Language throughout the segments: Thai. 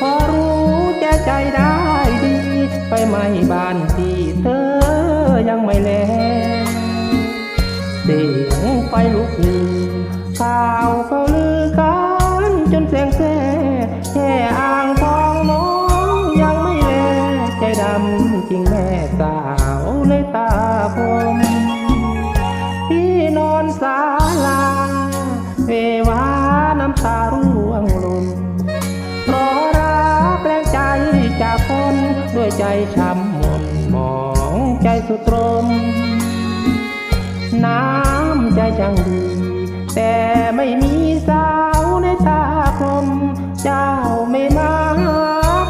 พอรู้แก่ใจได้ดี ไปไม่บ้านที่เธอยังไม่แลเสียงไฟลุกหนึ่งสาวเขาลื ใจช้ำหม่นหมองใจสุดตรม น้ำใจจังดี แต่ไม่มีสาวในตาคม เจ้าไม่มาหา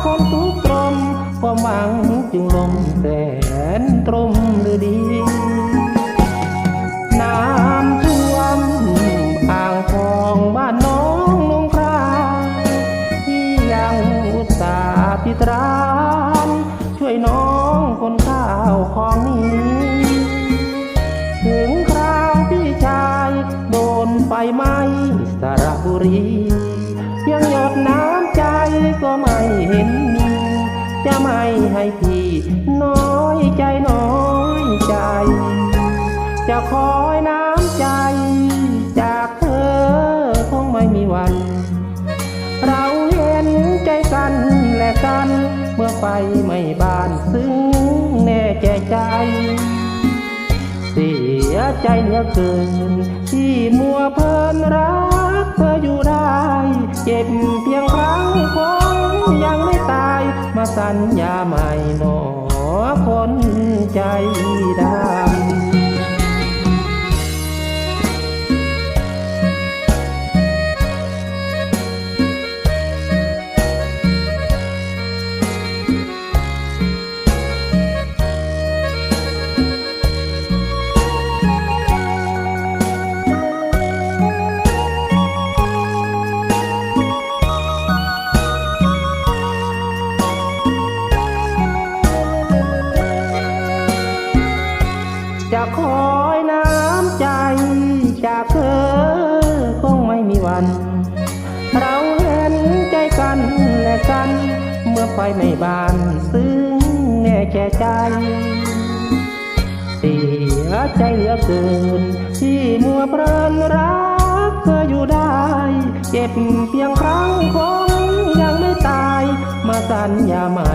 คนทุกตรมความหวังจึงลมแสนตรมหรือดีาวของนี้ ถึงคราวพี่ชายโดนไฟไหม้สระบุรี ยังหยดน้ำใจก็ไม่เห็นมี จะไม่ให้พี่น้อยใจน้อยใจ จะคอยน้ำ ไปไม่บานซึ้งแน่แก่ใจ เสียใจเหลือเกิน ที่มัวเพลินรักเธออยู่ได้ เจ็บเพียงครั้งคงยังไม่ตาย มาสัญญาใหม่หนอคนใจดำ จากเธอคงไม่มีวัน เราเห็นใจกันและกัน เมื่อไฟไม่บานซึ้งแน่แก่ใจเสียใจเหลือเกิน ที่มัวเพลินรักเธออยู่ได้ เจ็บเพียงครั้งคงยังไม่ตาย มาสัญญาใหม่